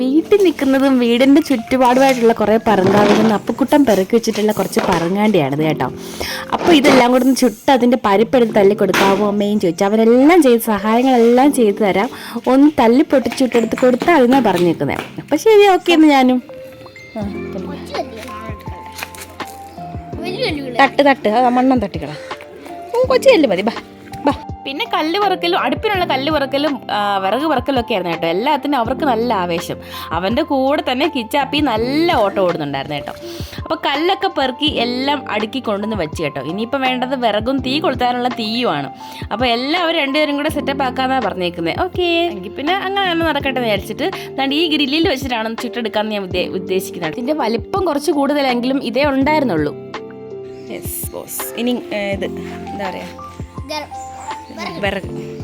വീട്ടിൽ നിൽക്കുന്നതും വീടിന്റെ ചുറ്റുപാടുമായിട്ടുള്ള കുറേ പറങ്കാവിൽ നിന്ന് അപ്പക്കുട്ടം പെറുക്കി വെച്ചിട്ടുള്ള കുറച്ച് പറങ്ങാണ്ടിയാണിത് കേട്ടോ. അപ്പോൾ ഇതെല്ലാം കൂടെ ഒന്ന് ചുട്ട് അതിന്റെ പരിപ്പെടുത്ത് തല്ലി കൊടുക്കാവോ അമ്മയും ചോദിച്ചു. അവരെല്ലാം ചെയ്ത് സഹായങ്ങളെല്ലാം ചെയ്തു തരാം. ഒന്ന് തല്ലി പൊട്ടിച്ച് ചുട്ടെടുത്ത് കൊടുത്താൽ അതിനാണ് പറഞ്ഞേക്കുന്നത് അപ്പോൾ ശരി ഓക്കെ എന്ന് ഞാനും. തട്ട് തട്ട്. മണ്ണം തട്ടിക്കളാം. കൊച്ചിയല്ലേ കൊച്ചു മതി ബാ. പിന്നെ കല്ല് പറക്കലും അടുപ്പിനുള്ള കല്ല് പറക്കലും വിറക് പറക്കലും ഒക്കെ ആയിരുന്നു കേട്ടോ. എല്ലാത്തിനും അവർക്ക് നല്ല ആവേശം. അവന്റെ കൂടെ തന്നെ കിച്ചാപ്പി നല്ല ഓട്ടം ഓടുന്നുണ്ടായിരുന്നു കേട്ടോ. അപ്പോൾ കല്ലൊക്കെ പെറുക്കി എല്ലാം അടുക്കി കൊണ്ടുവന്ന് വെച്ച് കേട്ടോ. ഇനിയിപ്പോൾ വേണ്ടത് വിറകും തീ കൊളുത്താനുള്ള തീയുമാണ് അപ്പോൾ എല്ലാവരും രണ്ടുപേരും കൂടെ സെറ്റപ്പ് ആക്കാമെന്നാണ് പറഞ്ഞേക്കുന്നത് ഓക്കെ എങ്കിൽ പിന്നെ അങ്ങനെ തന്നെ നടക്കട്ടെ എന്ന് വിചാരിച്ചിട്ട് ദാണ്ട് ഈ ഗ്രില്ലിൽ വെച്ചിട്ടാണ് ചുട്ടെടുക്കാമെന്ന് ഞാൻ ഉദ്ദേ- ഉദ്ദേശിക്കുന്നത്. ഇതിന്റെ വലിപ്പം കുറച്ച് കൂടുതലെങ്കിലും ഇതേ ഉണ്ടായിരുന്നുള്ളൂ. യെസ് ബോസ് ഇനി ഇത് എന്താ പറയുക വിറക് ഈ കത്തിക്കാനുള്ള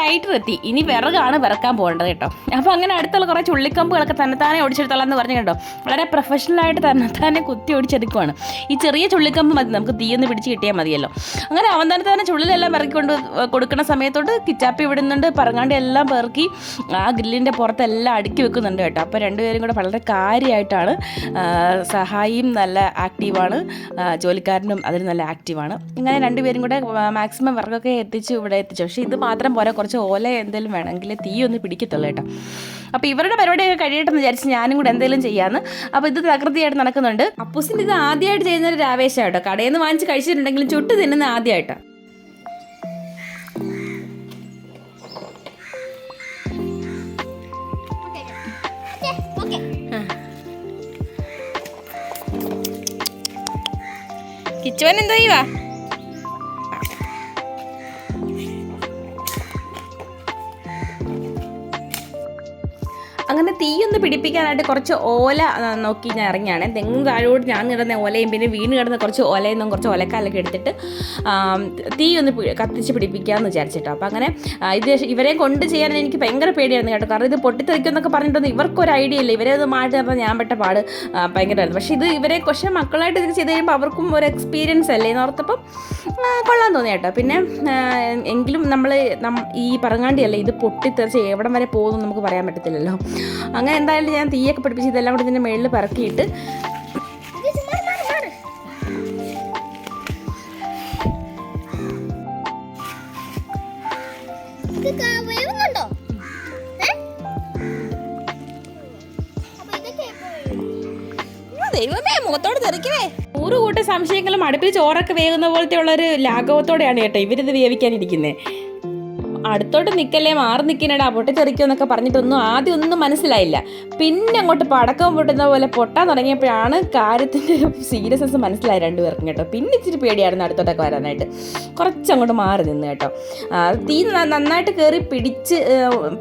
ലൈറ്റർ എത്തി. ഇനി വിറകാണ് വിറക്കാൻ പോകേണ്ടത് കേട്ടോ. അപ്പോൾ അങ്ങനെ അടുത്തുള്ള കുറേ ചുള്ളിക്കമ്പുകളൊക്കെ തന്നെത്താനെ ഒടിച്ചെടുത്തോളാം എന്ന് പറഞ്ഞു കേട്ടോ. വളരെ പ്രൊഫഷണലായിട്ട് തന്നെത്താനെ കുത്തി ഒടിച്ചെടുക്കുവാണ് ഈ ചെറിയ ചുള്ളിക്കമ്പ് മതി നമുക്ക് തീയൊന്ന് പിടിച്ച് കിട്ടിയാൽ മതിയല്ലോ. അങ്ങനെ അവൻ തന്നെ തന്നെ ചുള്ളിലെല്ലാം പെറുക്കിക്കൊണ്ട് കൊടുക്കുന്ന സമയത്തോട്ട് കിച്ചാപ്പി വിടുന്നുണ്ട് പറങ്ങാണ്ട് എല്ലാം പെറുക്കി ആ ഗ്രില്ലിന്റെ പുറത്തെല്ലാം അടുക്കി വെക്കുന്നുണ്ട് കേട്ടോ. അപ്പോൾ രണ്ടുപേരും കൂടെ വളരെ കാര്യമായിട്ടാണ് സഹായിയും നല്ല ആക്റ്റീവാണ്. ജോലിക്കാരനും അതിന് നല്ല ആക്റ്റീവാണ്. ഇങ്ങനെ രണ്ടുപേരും കൂടെ മാക്സിമം വർക്കൊക്കെ എത്തിച്ച് ഇവിടെ എത്തിച്ചു. പക്ഷേ ഇത് മാത്രം പോരാ കുറച്ച് ഓല എന്തെങ്കിലും വേണമെങ്കിൽ തീ ഒന്ന് പിടിക്കത്തുള്ളൂ കേട്ടോ. അപ്പോൾ ഇവരുടെ പരിപാടിയൊക്കെ കഴിയട്ടെന്ന് വിചാരിച്ച് ഞാനും കൂടെ എന്തെങ്കിലും ചെയ്യാമെന്ന് അപ്പോൾ ഇത് തകൃതിയായിട്ട് നടക്കുന്നുണ്ട്. അപ്പൂസിന്റെ ഇത് ആദ്യമായിട്ട് ചെയ്യുന്ന ഒരു ആവേശമാണ് കേട്ടോ. കടയിൽ നിന്ന് വാങ്ങിച്ച് കഴിച്ചിട്ടുണ്ടെങ്കിലും ചുട്ട് തിന്നുന്ന ആദ്യമായിട്ടാണ് കിച്ചുവൻ എന്തോ ചെയ്യുവാ? അങ്ങനെ തീയൊന്ന് പിടിപ്പിക്കാനായിട്ട് കുറച്ച് ഓല നോക്കി ഞാൻ ഇറങ്ങിയാണ്. തെങ്ങും താഴോട്ട് ഞാൻ കിടന്ന ഓലയും പിന്നെ വീണ് കിടന്ന കുറച്ച് ഓലയെന്നും കുറച്ച് ഓലക്കാലൊക്കെ എടുത്തിട്ട് തീയൊന്ന് കത്തിച്ച് പിടിപ്പിക്കാമെന്ന് വിചാരിച്ചിട്ടോ. അപ്പോൾ അങ്ങനെ ഇത് ഇവരെ കൊണ്ട് ചെയ്യാൻ എനിക്ക് ഭയങ്കര പേടിയായിരുന്നു കേട്ടോ. കാരണം ഇത് പൊട്ടിത്തെറിക്കുമെന്നൊക്കെ പറഞ്ഞിട്ടൊന്നും ഇവർക്കൊരു ഐഡിയ ഇല്ല. ഇവരെ അത് മാറ്റി പറഞ്ഞാൽ ഞാൻ പെട്ട പാട് ഭയങ്കരമായിരുന്നു. പക്ഷേ ഇത് ഇവരെ പക്ഷേ മക്കളായിട്ട് ഇത് ചെയ്ത് കഴിയുമ്പോൾ അവർക്കും ഒരു എക്സ്പീരിയൻസ് അല്ലേ എന്ന് ഓർത്തപ്പം കൊള്ളാൻ തോന്നി കേട്ടോ. പിന്നെ എങ്കിലും നമ്മൾ ഈ പറങ്ങാണ്ടിയല്ലേ ഇത് പൊട്ടിത്തെറിച്ച് എവിടം വരെ പോകുന്നു നമുക്ക് പറയാൻ പറ്റത്തില്ലല്ലോ. അങ്ങനെ എന്തായാലും ഞാൻ തീയൊക്കെ പിടിപ്പിച്ച് ഇതെല്ലാം കൂടി ഇതിന്റെ മേളിൽ പറക്കിയിട്ട് ദൈവമേ മുഖത്തോട് തെറിക്കുവേ. നൂറ് കൂട്ട സംശയങ്ങളും അടുപ്പിൽ ചോറൊക്കെ വേകുന്ന പോലത്തെ ഉള്ളൊരു ലാഘവത്തോടെയാണ് കേട്ടോ ഇവരിത് വേവിക്കാനിരിക്കുന്നത് അടുത്തോട്ട് നിൽക്കല്ലേ മാറി നിൽക്കണടാ പൊട്ടിത്തെറിക്കുമെന്നൊക്കെ പറഞ്ഞിട്ടൊന്നും ആദ്യം ഒന്നും മനസ്സിലായില്ല. പിന്നെ അങ്ങോട്ട് പടക്കം പൊട്ടുന്ന പോലെ പൊട്ടാൻ തുടങ്ങിയപ്പോഴാണ് കാര്യത്തിന്റെ സീരിയസ്നെസ് മനസ്സിലായി രണ്ടുപേർക്കും കേട്ടോ. പിന്നെ ഇച്ചിരി പേടിയായിരുന്നു അടുത്തോട്ടൊക്കെ വരാനായിട്ട്. കുറച്ചങ്ങോട്ട് മാറി നിന്ന് കേട്ടോ. തീ നന്നായിട്ട് കയറി പിടിച്ച്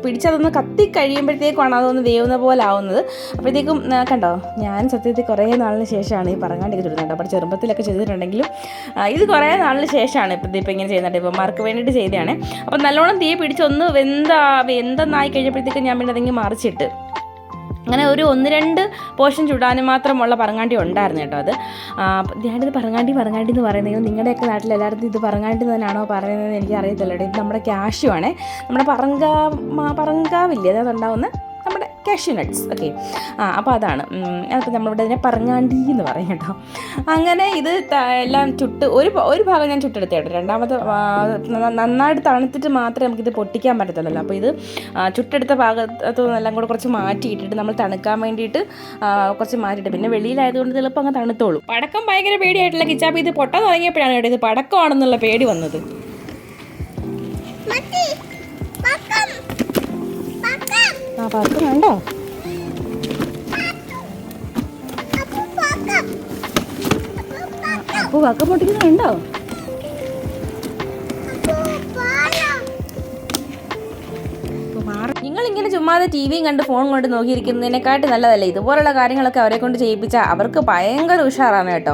പിടിച്ചതൊന്ന് കത്തി കഴിയുമ്പോഴത്തേക്കാണ് അതൊന്ന് വേവുന്ന പോലെ ആവുന്നത്. അപ്പോഴത്തേക്കും കണ്ടോ ഞാൻ സത്യത്തിൽ കുറേ നാളിന് ശേഷമാണ് ഈ പറങ്ങാണ്ടിക്ക് ചുടുന്നത് കേട്ടോ. അപ്പോൾ ചെറുപ്പത്തിലൊക്കെ ചെയ്തിട്ടുണ്ടെങ്കിലും ഇത് കുറേ നാളിന് ശേഷമാണ് ഇപ്പം ഇതിപ്പോൾ ഇങ്ങനെ ചെയ്യുന്നത് ഇപ്പം മാർക്ക് വേണ്ടിയിട്ട് ചെയ്തതാണ്. അപ്പം നല്ലോണം തീ പിടിച്ചൊന്ന് വെന്താ വെന്തെന്നായി കഴിഞ്ഞപ്പോഴത്തേക്കും ഞാൻ പിന്നെ അതെങ്കിൽ മറിച്ചിട്ട്. അങ്ങനെ ഒരു ഒന്ന് രണ്ട് പോർഷൻ ചുടാനും മാത്രമുള്ള പറങ്ങാണ്ടി ഉണ്ടായിരുന്നു കേട്ടോ അത്. ഞാനിത് പറങ്ങാണ്ടി പറങ്ങാണ്ടി എന്ന് പറയുന്നത് നിങ്ങളുടെയൊക്കെ നാട്ടിൽ എല്ലാവരും ഇത് പറങ്ങാണ്ടി തന്നെയാണോ പറയുന്നത് എനിക്ക് അറിയത്തില്ല ഇത് നമ്മുടെ ക്യാഷുവാണേ നമ്മുടെ പറങ്കാ പറങ്കാവില്ലേ? നമ്മുടെ കാഷ്യൂ നട്ട്സ് ഓക്കെ ആ അപ്പോൾ അതാണ്. അപ്പോൾ നമ്മളിവിടെ അതിനെ പറങ്ങാണ്ടി എന്ന് പറയും കേട്ടോ. അങ്ങനെ ഇത് എല്ലാം ചുട്ട് ഒരു ഒരു ഭാഗം ഞാൻ ചുട്ടെടുത്തേ കേട്ടോ രണ്ടാമത്തെ നന്നായിട്ട് തണുത്തിട്ട് മാത്രമേ നമുക്കിത് പൊട്ടിക്കാൻ പറ്റത്തുള്ളൂ. അപ്പോൾ ഇത് ചുട്ടെടുത്ത ഭാഗത്തു നിന്നെല്ലാം കൂടെ കുറച്ച് മാറ്റിയിട്ടിട്ട് നമ്മൾ തണുക്കാൻ വേണ്ടിയിട്ട് കുറച്ച് മാറ്റിയിട്ട്. പിന്നെ വെളിയിലായതുകൊണ്ട് ചിലപ്പോൾ അങ്ങ് തണുത്തോളൂ. പടക്കം ഭയങ്കര പേടിയായിട്ടുള്ള കിച്ചാപ്പ് ഇത് പൊട്ടാൻ തുടങ്ങിയപ്പോഴാണ് കേട്ടോ ഇത് പടക്കമാണെന്നുള്ള പേടി വന്നത്. ആ പടക്കം വേണ്ടോ? അപ്പൊ പക്കം പൊട്ടിക്കുന്നുണ്ടോ ചുമ്മാതെ ടി വിയും കണ്ട് ഫോൺ കൊണ്ട് നോക്കിയിരിക്കുന്നതിനെക്കാട്ടി നല്ലതല്ലേ? ഇതുപോലുള്ള കാര്യങ്ങളൊക്കെ അവരെ കൊണ്ട് ചെയ്യിപ്പിച്ചാൽ അവർക്ക് ഭയങ്കര ഉഷാറാണ് കേട്ടോ.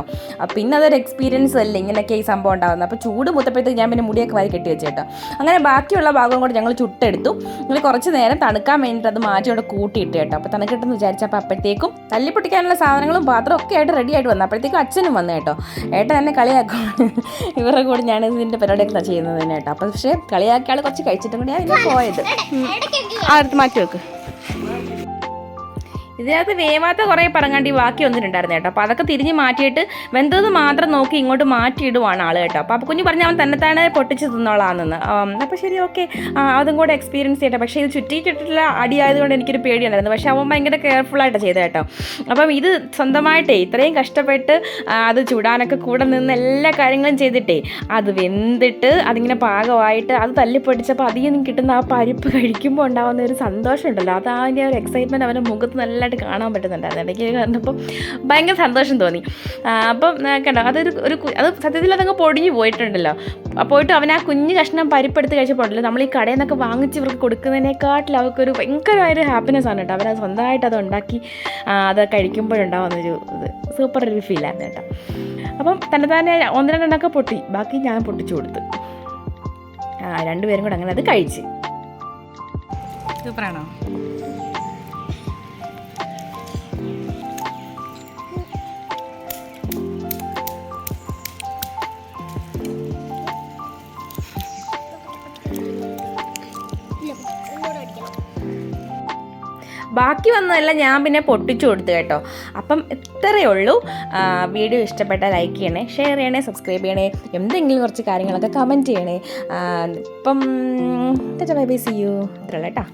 പിന്നെ അതൊരു എക്സ്പീരിയൻസ് അല്ല ഇങ്ങനെയൊക്കെ ഈ സംഭവം ഉണ്ടാകുന്നത് അപ്പോൾ ചൂട് മുത്തപ്പോഴത്തേക്ക് ഞാൻ പിന്നെ മുടിയൊക്കെ വാരി കെട്ടി വെച്ചു കേട്ടോ. അങ്ങനെ ബാക്കിയുള്ള ഭാഗം കൂടെ ഞങ്ങൾ ചുട്ടെടുത്തു. ഇങ്ങനെ കുറച്ച് നേരം തണുക്കാൻ വേണ്ടിയിട്ട് അത് മാറ്റി അവിടെ കൂട്ടിയിട്ട് കേട്ടോ. അപ്പോൾ തണുക്കിട്ടെന്ന് വിചാരിച്ചപ്പോൾ അപ്പോഴത്തേക്കും തല്ലി പൊട്ടിക്കാനുള്ള സാധനങ്ങളും പാത്രം ഒക്കെ ആയിട്ട് റെഡി ആയിട്ട് വന്നു. അപ്പോഴത്തേക്കും അച്ഛനും വന്നു കേട്ടോ. ഏട്ടൻ എന്നെ കളിയാക്കുവാണ്. ഇവരുടെ കൂടെ ഞാൻ ഇതിന്റെ പരിപാടിയൊക്കെ ചെയ്യുന്നത് തന്നെ കേട്ടോ. അപ്പോൾ പക്ഷേ കളിയാക്കിയാൾ കുറച്ച് കഴിച്ചിട്ടും കൂടിയാണ് പിന്നെ പോയത്. അടുത്ത് മാറ്റി വെക്ക്. ഇതിനകത്ത് വേവാത്ത കുറേ പറങ്ങാണ്ടി ബാക്കി വന്നിട്ടുണ്ടായിരുന്നു കേട്ടോ. അപ്പോൾ അതൊക്കെ തിരിഞ്ഞ് മാറ്റിയിട്ട് വെന്തത് മാത്രം നോക്കി ഇങ്ങോട്ട് മാറ്റിയിടുവാണ് ആൾ കേട്ടോ. അപ്പോൾ കുഞ്ഞ് പറഞ്ഞ അവൻ തന്നെത്താനെ പൊട്ടിച്ച് തിന്നോളാമെന്ന് അപ്പോൾ ശരി ഓക്കെ. അതും കൂടെ എക്സ്പീരിയൻസ് ചെയ്യട്ടെ. പക്ഷേ ഇത് ചുറ്റി അടി അടിയായതുകൊണ്ട് എനിക്കൊരു പേടിയുണ്ടായിരുന്നു. പക്ഷേ അവൻ ഭയങ്കര കെയർഫുള്ളായിട്ട് ചെയ്ത കേട്ടോ. അപ്പം ഇത് സ്വന്തമായിട്ടേ ഇത്രയും കഷ്ടപ്പെട്ട് അത് ചൂടാനൊക്കെ കൂടെ നിന്ന് എല്ലാ കാര്യങ്ങളും ചെയ്തിട്ടേ അത് വെന്തിട്ട് അതിങ്ങനെ പാകമായിട്ട് അത് തല്ലിപ്പൊടിച്ചപ്പോൾ അതിൽ നിന്ന് കിട്ടുന്ന ആ പരിപ്പ് കഴിക്കുമ്പോൾ ഉണ്ടാകുന്ന ഒരു സന്തോഷം ഉണ്ടല്ലോ അത് അതിന്റെ ഒരു എക്സൈറ്റ്മെന്റ് അവന്റെ മുഖത്ത് നല്ലതായിട്ട് കാണാൻ പറ്റുന്നുണ്ടായിരുന്നു. ഇടയ്ക്ക് കണ്ടപ്പോൾ ഭയങ്കര സന്തോഷം തോന്നി. അപ്പം കണ്ടോ അതൊരു ഒരു അത് സത്യത്തിൽ അതങ്ങ് പൊടിഞ്ഞു പോയിട്ടുണ്ടല്ലോ. പോയിട്ട് അവൻ ആ കുഞ്ഞ് കഷ്ണം പരിപ്പെടുത്ത് കഴിച്ചപ്പോഴല്ലോ നമ്മൾ ഈ കടയിൽ നിന്നൊക്കെ വാങ്ങിച്ച് ഇവർക്ക് കൊടുക്കുന്നതിനേക്കാട്ടിൽ അവർക്കൊരു ഭയങ്കരമായൊരു ഹാപ്പിനെസ് ആണ് കേട്ടോ. അവരത് സ്വന്തമായിട്ട് അത് ഉണ്ടാക്കി അത് കഴിക്കുമ്പോഴുണ്ടാവുന്നൊരു ഇത് സൂപ്പർ ഒരു ഫീലായിരുന്നു കേട്ടോ. അപ്പം തന്നെ തന്നെ ഒന്ന് രണ്ടെണ്ണമൊക്കെ പൊട്ടി ബാക്കി ഞാൻ പൊട്ടിച്ചു കൊടുത്തു. രണ്ടുപേരും കൂടെ അങ്ങനെ അത് കഴിച്ച്. സൂപ്പറാണോ? ബാക്കി വന്നതെല്ലാം ഞാൻ പിന്നെ പൊട്ടിച്ചു കൊടുത്തു കേട്ടോ. അപ്പം ഇത്രയേ ഉള്ളൂ. വീഡിയോ ഇഷ്ടപ്പെട്ടാൽ ലൈക്ക് ചെയ്യണേ ഷെയർ ചെയ്യണേ സബ്സ്ക്രൈബ് ചെയ്യണേ എന്തെങ്കിലും കുറച്ച് കാര്യങ്ങളൊക്കെ കമന്റ് ചെയ്യണേ. ഇപ്പം ബൈ ബൈ സി യു ഇത്രയുള്ള കേട്ടോ.